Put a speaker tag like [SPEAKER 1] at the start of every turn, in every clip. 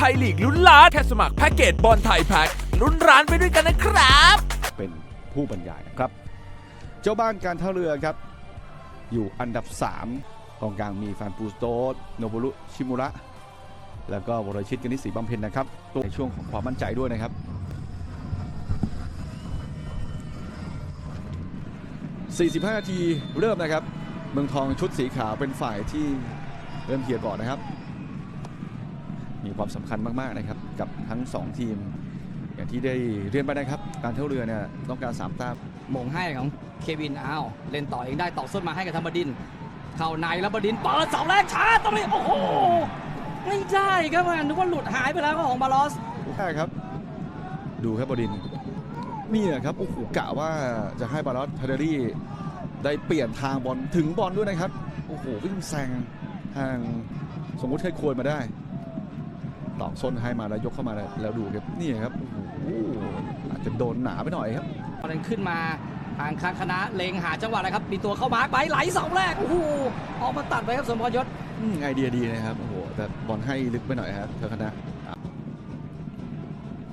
[SPEAKER 1] ไทยลีกลุ้นล้านแค่สมัครแพ็กเกจบอลไทยแพ็กลุ้นร้านไปด้วยกันนะครับ
[SPEAKER 2] เป็นผู้บรรยายนะครับ เจ้าบ้านการท่าเรือครับ อยู่อันดับ 3 กองกลางมีฟานปูสโตสโนบุรุชิมุระ แล้วก็วรชิตกนิษฐ์ศรีบำเพ็ญนะครับในช่วงของความมั่นใจด้วยนะครับ 45 นาทีเริ่มนะครับ เมืองทองชุดสีขาวเป็นฝ่ายที่เริ่มเคลียก่อนนะครับ มีความสำคัญมากๆนะครับกับทั้ง 2 ทีม อย่างที่ได้เรียนไปนะครับ การเท่าเรือเนี่ยต้องการ3แต้ม
[SPEAKER 3] มงให้ของเควินอ้าวเล่นต่อเองได้ต่อส้นมาให้กับธรรมดิน เข้าในแล้วบดินเปิดเสาแรกช้าตรงนี้โอ้โหไม่ได้ครับแม่นึกว่าหลุดหายไปแล้วของบาลอส
[SPEAKER 2] ใช่ครับ ดูครับบดินทร์นี่นะครับโอ้โหกะว่าจะให้บาลอสทาเดรี่ได้เปลี่ยนทางบอลถึงบอลด้วยนะครับ โอ้โหวิ่งแซงทางสมมุติให้ควรมาได้ ตอกส้นให้มาแล้วยกเข้ามาแล้วแล้วดูครับนี่ครับโอ้โหอาจจะโดนหนาไปหน่อยครับ
[SPEAKER 3] ตอนนั้นขึ้นมาทางค้างคณะเลงหาจังหวะเลยครับมีตัวเข้ามาไปไหลเสาแรกโอ้โหออกมาตัดไปครับสมพรยศ
[SPEAKER 2] อืมไอเดียดีนะครับโอ้โหแต่บอลให้ลึกไปหน่อยครับเธอคณะ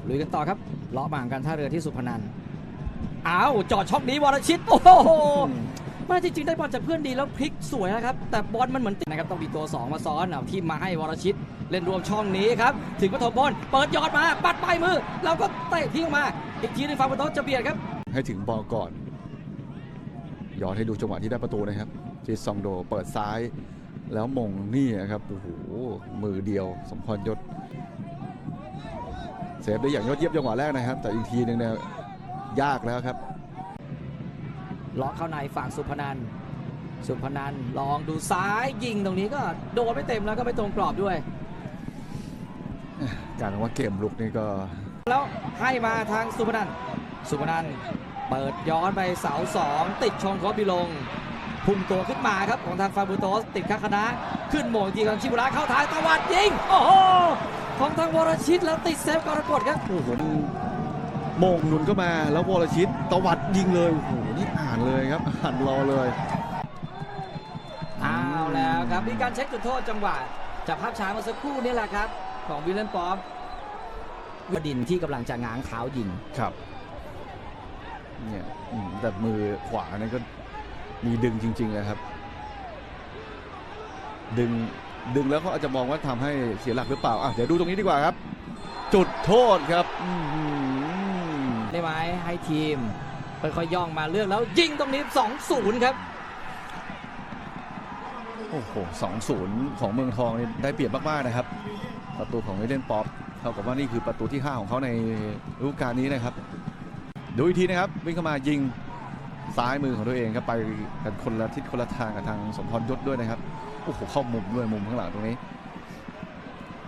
[SPEAKER 3] ลุยกันต่อครับเลาะบางการท่าเรือที่สุพนันอ้าวจอดช่องนี้วรชิตโอ้โหไมาจริงๆได้บอลจากเพื่อนดีแล้วพลิกสวยนะครับ แต่บอลมันเหมือนติดนะครับต้องมีตัวสองมาซ้อนเอาที่มาให้วรชิต เล่นรวมช่องนี้ครับ ถึงปฐมพลเปิดยอดมา ปัดปลายมือ แล้วก็เตะทิ้งออกมา อีกทีหนึงฟาร์มโตจะเบียดครับ
[SPEAKER 2] ให้ถึงบอลก่อน ย้อนให้ดูจังหวะที่ได้ประตูนะครับจีซองโดเปิดซ้าย แล้วมงนี่นะครับโอ้โหมือเดียว สมพรยศเซฟได้อย่างยอดเยี่ยมจังหวะแรกนะครับ แต่อีกทีหนึ่งเนี่ยยากแล้วครับ
[SPEAKER 3] ล็อกเข้าในฝั่งสุพนันสุพนันลองดูซ้ายยิงตรงนี้ก็โดนไม่เต็มแล้วก็ไม่ตรงกรอบด้วย
[SPEAKER 2] การว่าเกมลุกนี่ก็
[SPEAKER 3] แล้วให้มาทางสุพนันสุพนันเปิดย้อนไปเสาสองติดชงโคบิลง พุ่งตัวขึ้นมาครับของทางฟาบูโตส ติดข้างคณะ ขึ้นโมงทีของชิบุระเข้าทางตะวัดยิง โอ้โห ของทางวรชิตแล้วติดเซฟกรกฎครับ
[SPEAKER 2] โอ้โหมงหนุนก็มาแล้ววรชิตตวัดยิงเลยโอ้โหนี่อ่านเลยครับอ่านรอเลย
[SPEAKER 3] เอาแล้วครับมีการเช็คจุดโทษจังหวะจากภาพช้าเมื่อสักครู่นี่แหละครับ ของวิลเลนปอมวดินที่กำลังจะง้างเท้ายิง
[SPEAKER 2] ครับ เนี่ยอืมแต่มือขวานั่นก็มีดึงจริงๆเลยครับ ดึงดึงแล้วเขาอาจจะมองว่าทำให้เสียหลักหรือเปล่าอะเดี๋ยวดูตรงนี้ดีกว่าครับ จุดโทษครับอื้อหือ
[SPEAKER 3] ได้ไหมให้ทีมค่อยๆย่องมาเลือกแล้วยิงตรงนี้ 2-0 ครับ
[SPEAKER 2] โอ้โหสองศูนย์ของเมืองทองนี่ได้เปรียบมากๆนะครับ ประตูของเอเดนป๊อปเท่ากับว่านี่คือประตูที่ 5 ของเขาในฤดูกาลนี้นะครับ ดูอีกทีนะครับ วิ่งเข้ามายิงซ้ายมือของตัวเองครับไปกันคนละทิศคนละทางกับทางสมพรยศด้วยนะครับโอ้โหเข้ามุมด้วยมุมข้างหลังตรงนี้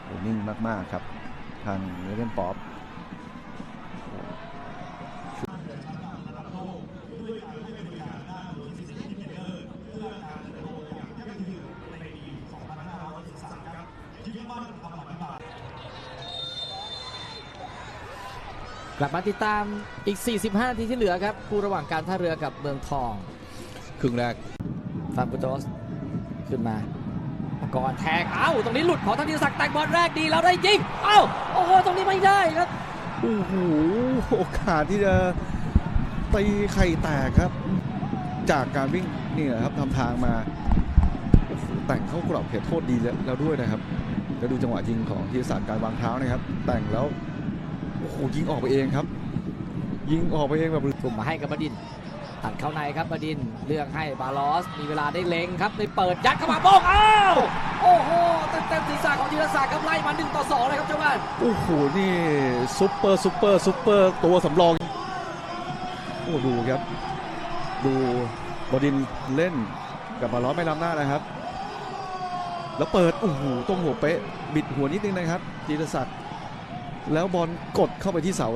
[SPEAKER 2] โอ้นิ่งมากๆครับทางเอเดนป๊อป
[SPEAKER 3] กลับมาติดตามอีก 45นาทีที่เหลือครับคู่ระหว่างการท่าเรือกับเมืองทอง
[SPEAKER 2] ครึ่งแรก
[SPEAKER 3] ฟาบุโตสขึ้นมาก่อนแทงเอ้าตรงนี้หลุดของธนิศักดิ์แต่งบอลแรกดีแล้วได้ยิงเอ้าโอ้โหตรงนี้ไม่ได้ครับ
[SPEAKER 2] โอ้โหโอกาสที่จะตีไข่แตกครับ จากการวิ่งนี่แหละครับทำทางมาโอ้โหแต่งเข้ากรอบเขตโทษดีแล้วแล้วด้วยนะครับแล้วดูจังหวะยิงของธีรศักดิ์การวางเท้านะครับ แต่งแล้ว โอ้โหยิงออกไปเองครับ ยิงออกไปเองแบบ
[SPEAKER 3] กลุ่มมาให้กับบดินตัดเข้าในครับบดินเลือกให้บาลอส มีเวลาได้เล็งครับได้เปิดยัดเข้ามาโป้งอ้าวโอ้โหเต็มเต็มๆศีรษะของธีรศักดิ์ครับไล่มา1ต่อ2เลยครับเจ้าบ้าน
[SPEAKER 2] โอ้โหนี่ซุปเปอร์ซุปเปอร์ซุปเปอร์ตัวสำรองโอ้ดูครับ ดูบดินทร์เล่นกับบาล้อสไม่ล้ำหน้านะครับ แล้วเปิดโอ้โหตรงหัวเป๊ะบิดหัวนิดนึงนะครับจีรศักดิ์ แล้วบอลกดเข้าไปที่เสา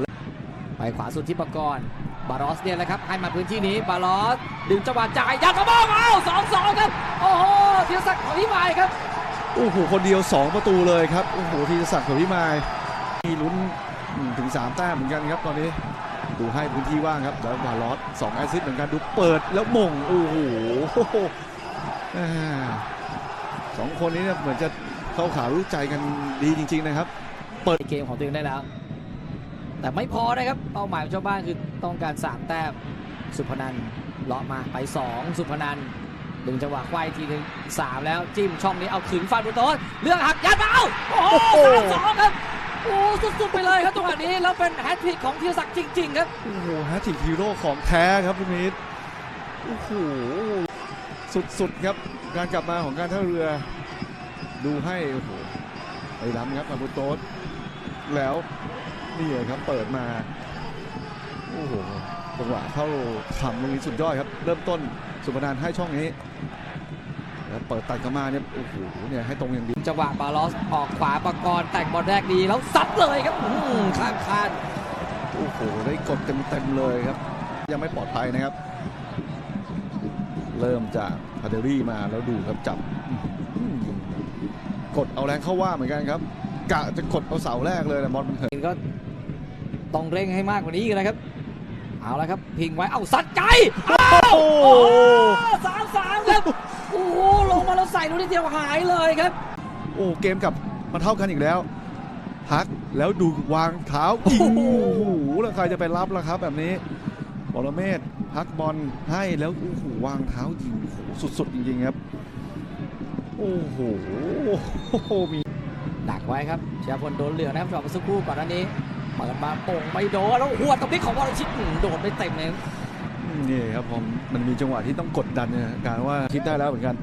[SPEAKER 3] ไปขวาสุดที่ปกรณ์บาลอสเนี่ยแหละครับให้มาพื้นที่นี้บาลอสดึงจังหวะจ่ายยัดกระบอกอ้าวสองสองครับ โอ้โหธีรศักดิ์ของพี่มายครับ
[SPEAKER 2] โอ้โหคนเดียว 2 ประตูเลยครับโอ้โหธีรศักดิ์กับพิมายมีลุ้นอืมถึง3แต้มเหมือนกันครับตอนนี้ดูให้พื้นที่ว่างครับแล้วบาลอส2แอสซิสต์เหมือนกันดูเปิดแล้วมงโอ้โหอ่าสองคนนี้เนี่ยเหมือนจะเข้าขารู้ใจกันดีจริง ๆนะครับ
[SPEAKER 3] เปิดเกมของตัวเองได้แล้ว แต่ไม่พอนะครับเป้าหมายของชาวบ้านคือต้องการ3แต้มสุพนันเลาะมาไป 2 สุพนันดึงจังหวะควายทีหนึง3แล้วจิ้มช่องนี้เอาถึงฟาดูโตสเลือกหักยัดมาเอาโอ้โหสองครับโอ้สุดๆไปเลยครับจังหวะนี้แล้วเป็นแฮตทริกของธีรศักดิ์จริง ๆ ครับ
[SPEAKER 2] โอ้โหแฮตทริกฮีโร่ของแท้ครับลูกนี้โอ้โหสุดๆครับการกลับมาของการท่าเรือ ดูให้โอ้โหไปล้ำครับมาบุโตส แล้วนี่เลยครับเปิดมาโอ้โหจังหวะเข้าขำตรงนี้สุดยอดครับ เริ่มต้นสุพนันให้ช่องนี้แล้วเปิดตัดเข้ามาเนี่ยโอ้โหเนี่ยให้ตรงอย่างดี
[SPEAKER 3] จังหวะบาลอสออกขวาประกรณ์แต่งบอลแรกดีแล้วซัดเลยครับอื้อหือข้ามคาน
[SPEAKER 2] โอ้โหได้กดเต็มๆเลยครับ ยังไม่ปลอดภัยนะครับ เริ่มจากพาเดรี่มาแล้วดูครับจับอื้อหือกดเอาแรงเข้าว่าเหมือนกันครับ กะจะกดเอาเสาแรกเลยแต่บอลมันเหิน
[SPEAKER 3] ก็ต้องเร่งให้มากกว่านี้อีกนะครับ เอาละครับ พิงไว้ เอาซัดใจ
[SPEAKER 2] โอ้
[SPEAKER 3] โอ้สามสามครับ โอ้โหลงมาแล้วใส่ลูกนิดเดียวหายเลยครับ
[SPEAKER 2] โอ้เกมกลับมาเท่ากันอีกแล้วพักแล้วดูวางเท้ายิง
[SPEAKER 3] โอ้
[SPEAKER 2] โอ้
[SPEAKER 3] โห
[SPEAKER 2] โหแล้วใครจะไปรับล่ะครับ แบบนี้บอลเมศพักบอลให้แล้วโอ้โหวางเท้ายิงโอ้โหสุดๆจริงๆครับ โอ้โหโอ้โหมี
[SPEAKER 3] ดักไว้ครับเชียร์พลโดนเหลืองนะครับจอบมาสักครู่ก่อนหน้านี้เปิดมาโป่งไม่โดนแล้วหัวตรงนี้ของวรชิตอื้อโดนไม่เต็มเลย
[SPEAKER 2] นี่ครับผมมันมีจังหวะที่ต้องกดดันเนี่ยการว่าคิดได้แล้วเหมือนกัน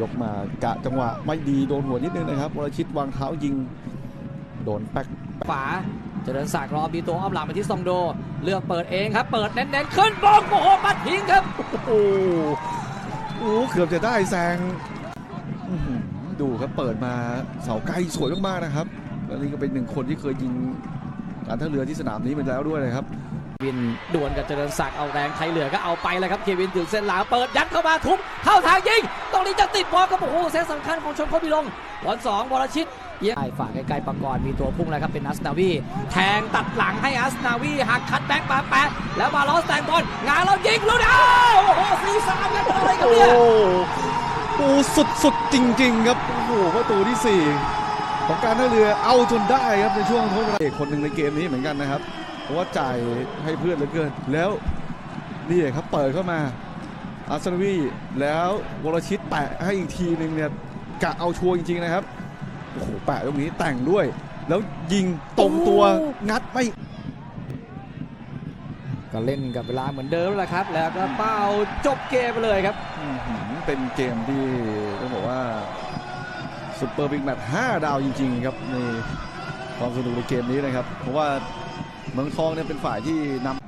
[SPEAKER 2] ยกมากะจังหวะไม่ดีโดนหัวนิดนึงนะครับวรชิตวางเท้ายิง โดนแป๊ก
[SPEAKER 3] ฝาเจริญศักดิ์รอมีตัวอ้อมหลังไปที่ซองโด เลือกเปิดเองครับ เปิดเน้นๆขึ้นบองโอ้โหมาทิ้งครับ
[SPEAKER 2] โอ้โหเกือบจะได้แซงอื้อหือ ดูครับเปิดมาเสาไกลสวยมากๆนะครับแล้วนี่ก็เป็นหนึ่งคนที่เคยยิงการท่าเรือที่สนามนี้มาแล้วด้วยนะครับ
[SPEAKER 3] วินดวลกับเจริญศักดิ์เอาแรงไทยเหลือก็เอาไปเลยครับเควินถึงเส้นหลังเปิดยัดเข้ามาทุบเข้าทางยิงตรงนี้จะติดบอลครับโอ้โหเซตสำคัญของชนโคบิลงบอลสองวรชิตเยี่ยมฝากใกล้ๆปากรมีตัวพุ่งแล้วครับเป็นอัสนาวีแทงตัดหลังให้อัสนาวีหักคัดแบ็กมาแปะแล้วมาลอสแตงบอลงานเรายิงลุ้นเอาโอ้โหสี่สามครับอะไรกันเนี่ย
[SPEAKER 2] โหสุดสุดๆจริง ๆ ครับ โอ้โหประตูที่ 4 ของการท่าเรือเอาจนได้ครับในช่วงทดเวลาเอกคนหนึ่งในเกมนี้เหมือนกันนะครับ เพราะว่าจ่ายให้เพื่อนเหลือเกิน แล้วนี่ครับเปิดเข้ามาอาร์เซนวีแล้ววรชิตแปะให้อีกทีหนึ่งเนี่ยกะเอาชัวร์จริง ๆ นะครับ โอ้โหแปะตรงนี้แต่งด้วย แล้วยิงตรงตัวงัดไม่
[SPEAKER 3] ก็เล่นกับเวลาเหมือนเดิมแหละครับ แล้วก็เป้าจบเกมไปเลยครับ
[SPEAKER 2] อื้อหือ เป็นเกมที่ต้องบอกว่าซุปเปอร์บิ๊กแมตช์5ดาวจริง ๆ ครับในความสนุกในเกมนี้นะครับ เพราะว่าเมืองทองเนี่ยเป็นฝ่ายที่นำ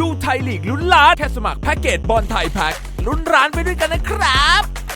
[SPEAKER 1] ดูไทยลีกลุ้นล้านแค่สมัครแพ็กเกจบอลไทยแพ็กลุ้นร้านไปด้วยกันนะครับ